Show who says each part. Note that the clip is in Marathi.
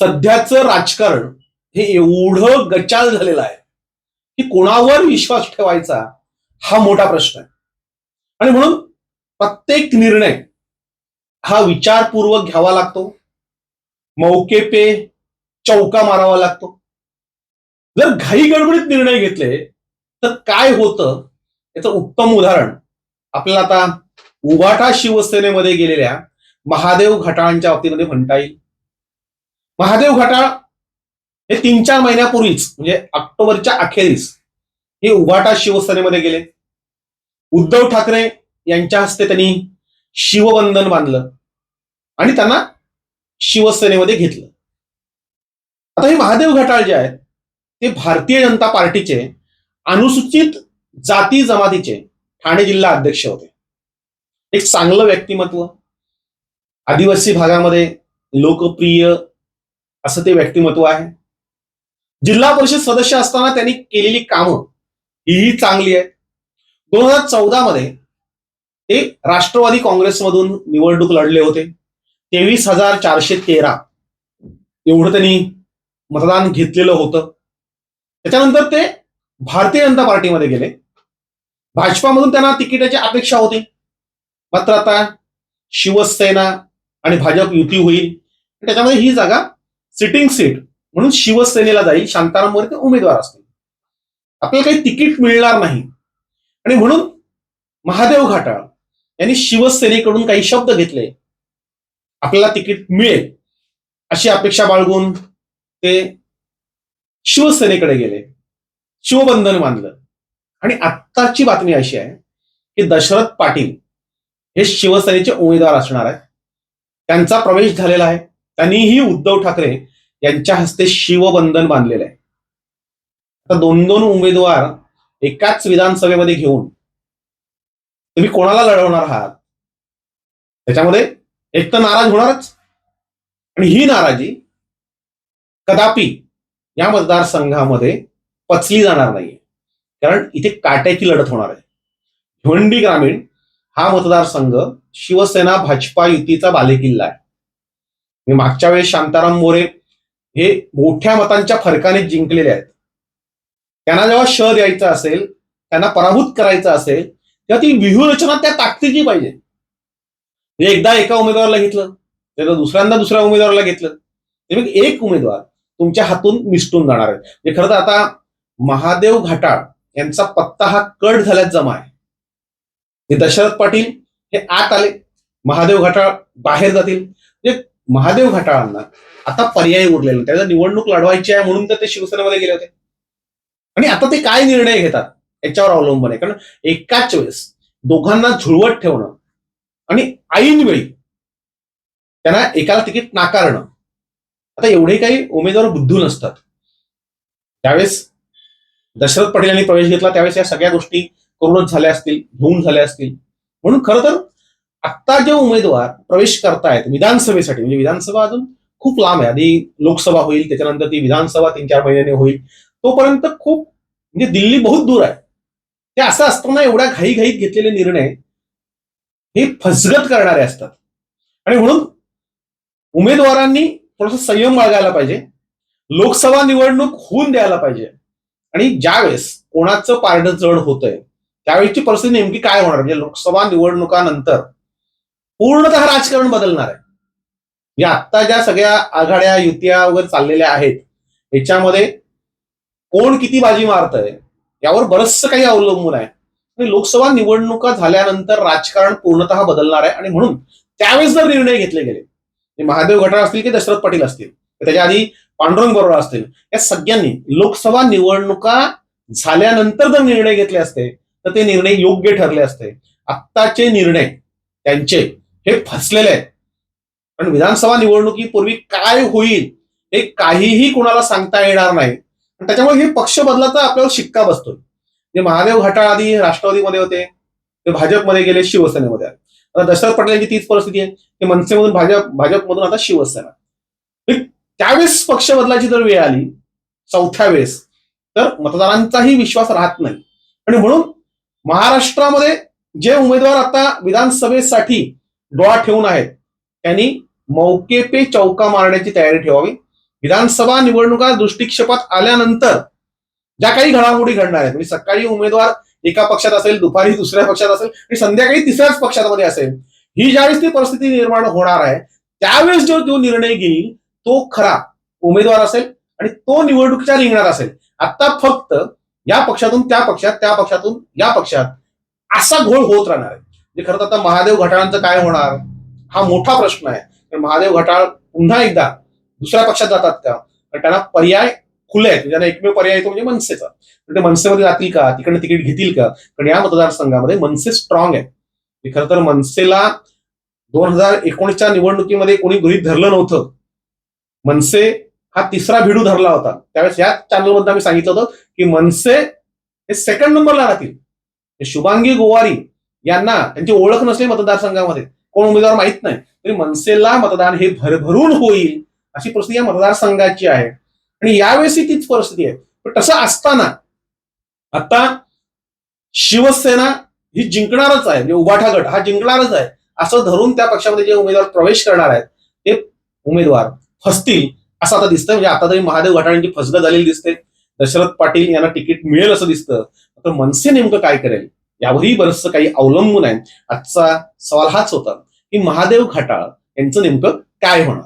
Speaker 1: सध्याचं राजकारण हे एवढं गचाल झालेलं आहे की कोणावर विश्वास ठेवायचा हा मोठा प्रश्न आहे. आणि म्हणून प्रत्येक निर्णय हा विचारपूर्वक घ्यावा लागतो. मौके पे चौका मारावा लागतो. जर घाई गडबडीत निर्णय घेतले तर काय होतं? याचं उत्तम उदाहरण आपल्याला आता उभाटा शिवसेनेमध्ये गेलेल्या महादेव घटाळांच्या बाबतीमध्ये म्हणता येईल. महादेव घाटाळ हे तीन चार महिन्यापूर्वीच म्हणजे ऑक्टोबरच्या अखेरीस हे उघाटा शिवसेनेमध्ये गेले. उद्धव ठाकरे यांच्या हस्ते त्यांनी शिवबंधन बांधलं आणि त्यांना शिवसेनेमध्ये घेतलं. आता हे महादेव घटाळ जे आहेत ते भारतीय जनता पार्टीचे अनुसूचित जाती जमातीचे ठाणे जिल्हा अध्यक्ष होते. एक चांगलं व्यक्तिमत्व. आदिवासी भागामध्ये लोकप्रिय असं ते व्यक्तिमत्व आहे. जिल्हा परिषद सदस्य असताना त्यांनी केलेली कामं हीही चांगली आहेत. दोन हजार चौदा मध्ये ते राष्ट्रवादी काँग्रेसमधून निवडणूक लढले होते. तेवीस हजार चारशे तेरा एवढं त्यांनी मतदान घेतलेलं होतं. त्याच्यानंतर ते भारतीय जनता पार्टीमध्ये गेले. भाजपामधून त्यांना तिकिटाची अपेक्षा होती. मात्र आता शिवसेना आणि भाजप युती होईल. त्याच्यामध्ये ही जागा सिटिंग सीट म्हणून शिवसेनेला जाईल शांताराम मोरे ते उमेदवार असतील. आपल्याला काही तिकीट मिळणार नाही. आणि म्हणून महादेव घाटाळ यांनी शिवसेनेकडून काही शब्द घेतले. आपल्याला तिकीट मिळेल अशी अपेक्षा बाळगून ते शिवसेनेकडे गेले. शिवबंधन मानलं. आणि आत्ताची बातमी अशी आहे की दशरथ पाटील हे शिवसेनेचे उमेदवार असणार आहे त्यांचा प्रवेश झालेला आहे. त्यांनीही उद्धव ठाकरे यांच्या हस्ते शिवबंधन बांधलेलं आहे आता दोन दोन उमेदवार एकाच विधानसभेमध्ये घेऊन तुम्ही कोणाला लढवणार आहात? त्याच्यामध्ये एक तर नाराज होणारच. आणि ही नाराजी कदापि या मतदारसंघामध्ये पचली जाणार नाहीये. कारण इथे काट्याची लढत होणार आहे. भिवंडी ग्रामीण हा मतदारसंघ शिवसेना भाजपा युतीचा बालेकिल्ला आहे. मागच्या वेळेस शांताराम मोरे हे मोठ्या मतांच्या फरकाने जिंकलेले आहेत. त्यांना जेव्हा श द्यायचं असेल त्यांना पराभूत करायचं असेल तेव्हा ती व्यूहरचना त्या ताकदीची पाहिजे. म्हणजे एकदा एका उमेदवाराला घेतलं त्याला दुसऱ्यांदा दुसऱ्या उमेदवाराला घेतलं ते मग एक उमेदवार तुमच्या हातून निसटून जाणार आहे म्हणजे खरं तर आता महादेव घाटाळ यांचा पत्ता हा कट झाल्यात जमा आहे. हे दशरथ पाटील हे आत आले. महादेव घाटाळ बाहेर जातील. म्हणजे महादेव घाटाळांना आता पर्याय उरलेला नाही. त्याला निवडणूक लढवायची आहे म्हणून तर ते शिवसेनेमध्ये गेले होते. आणि आता ते काय निर्णय घेतात याच्यावर अवलंबून आहे. कारण एकाच वेळेस दोघांना झुळवत ठेवणं आणि ऐनवेळी त्यांना एकाला तिकीट नाकारणं. आता एवढे काही उमेदवार बुद्धू नसतात. त्यावेळेस दशरथ पटेल यांनी प्रवेश घेतला. त्यावेळेस या सगळ्या गोष्टी करूनच झाल्या असतील घेऊन झाल्या असतील. म्हणून खरं तर आत्ता जे उमेदवार प्रवेश करतायत विधानसभेसाठी म्हणजे विधानसभा अजून खूप लांब आहे. आधी लोकसभा होईल त्याच्यानंतर ती विधानसभा तीन चार महिन्याने होईल. तोपर्यंत खूप म्हणजे दिल्ली बहुत दूर आहे. ते असं असताना एवढ्या घाईघाईत घेतलेले निर्णय हे फसगत करणारे असतात. आणि म्हणून उमेदवारांनी थोडासा संयम बाळगायला पाहिजे. लोकसभा निवडणूक होऊन द्यायला पाहिजे. आणि ज्यावेळेस कोणाचं पारडं जड होतंय त्यावेळेची परिस्थिती नेमकी काय होणार? म्हणजे लोकसभा निवडणुकानंतर पूर्णतः राजकारण बदलणार आहे. या आत्ता ज्या सगळ्या आघाड्या युत्या वगैरे चाललेल्या आहेत याच्यामध्ये कोण किती बाजी मारतंय यावर बरचसं काही अवलंबून आहे. आणि लोकसभा निवडणुका झाल्यानंतर राजकारण पूर्णतः बदलणार आहे. आणि म्हणून त्यावेळेस जर निर्णय घेतले गेले महादेव घटाळ असतील की दशरथ पाटील असतील त्याच्या आधी पांडुरंग बरोबर असतील या सगळ्यांनी लोकसभा निवडणुका झाल्यानंतर जर निर्णय घेतले असते तर ते निर्णय योग्य ठरले असते. आत्ताचे निर्णय त्यांचे हे फसलेले आहेत. पण विधानसभा निवडणुकीपूर्वी काय होईल हे काहीही कुणाला सांगता येणार नाही. आणि त्याच्यामुळे हे पक्ष बदलाचा आपल्याला शिक्का बसतोय. जे महादेव घटाळ आधी राष्ट्रवादीमध्ये होते ते भाजपमध्ये गेले शिवसेनेमध्ये. आले आता दशरथ पटेलांची तीच परिस्थिती आहे. ते मनसेमधून भाजप भाजपमधून आता शिवसेना. त्यावेळेस पक्ष बदलाची जर वेळ आली चौथ्या वेळेस तर मतदारांचाही विश्वास राहत नाही. आणि म्हणून महाराष्ट्रामध्ये जे उमेदवार आता विधानसभेसाठी डोळा ठेवून आहेत. त्यांनी मौके पे चौका मारण्याची तयारी ठेवावी. विधानसभा निवडणुका दृष्टिक्षेपात आल्यानंतर ज्या काही घडामोडी घडणार आहेत म्हणजे सकाळी उमेदवार एका पक्षात असेल दुपारी दुसऱ्या पक्षात असेल आणि संध्याकाळी तिसऱ्याच पक्षामध्ये असेल ही ज्यावेळेस ती परिस्थिती निर्माण होणार आहे त्यावेळेस जो जो निर्णय घेईल तो खरा उमेदवार असेल आणि तो निवडणुकीच्या रिंगणात असेल. आता फक्त या पक्षातून त्या पक्षात त्या पक्षातून या पक्षात असा घोळ होत राहणार आहे. म्हणजे खरं तर आता महादेव घटाळांचं काय होणार? हा मोठा प्रश्न आहे. महादेव घटाळ पुन्हा एकदा दुसऱ्या पक्षात जातात का तर त्यांना पर्याय खुले आहेत. त्यांना एकमेव पर्याय येतो म्हणजे मनसेचा. ते मनसेमध्ये जातील का? तिकडे तिकीट घेतील का? कारण या मतदारसंघामध्ये मनसे स्ट्रॉंग आहे म्हणजे खरं तर मनसेला दोन हजार एकोणीसच्या निवडणुकीमध्ये कोणी गृहित धरलं नव्हतं. मनसे हा तिसरा भिडू धरला होता. त्यावेळेस याच चॅनलमध्ये आम्ही सांगितलं होतं की मनसे हे सेकंड नंबरला राहतील. हे शुभांगी गोवारी यांना त्यांची ओळख नसली मतदारसंघामध्ये. कोण उमेदवार माहीत नाही. तरी मनसेला मतदान हे भरभरून होईल अशी परिस्थिती या मतदारसंघाची आहे. आणि यावेळेसही तीच परिस्थिती आहे. पण तसं असताना आता शिवसेना ही जिंकणारच आहे. म्हणजे उभाठा गट हा जिंकणारच आहे. असं धरून त्या पक्षामध्ये जे उमेदवार प्रवेश करणार आहेत ते उमेदवार फसतील असं आता दिसतंय म्हणजे आता तरी महादेव घटाळ्यांची फसगत झालेली दिसते. दशरथ पाटील यांना तिकीट मिळेल असं दिसतं. तर मनसे नेमकं काय करेल? यावरही बरंचसं काही अवलंबून आहे. आजचा सवाल हाच होता की महादेव खटाळ यांचं नेमकं काय होणार?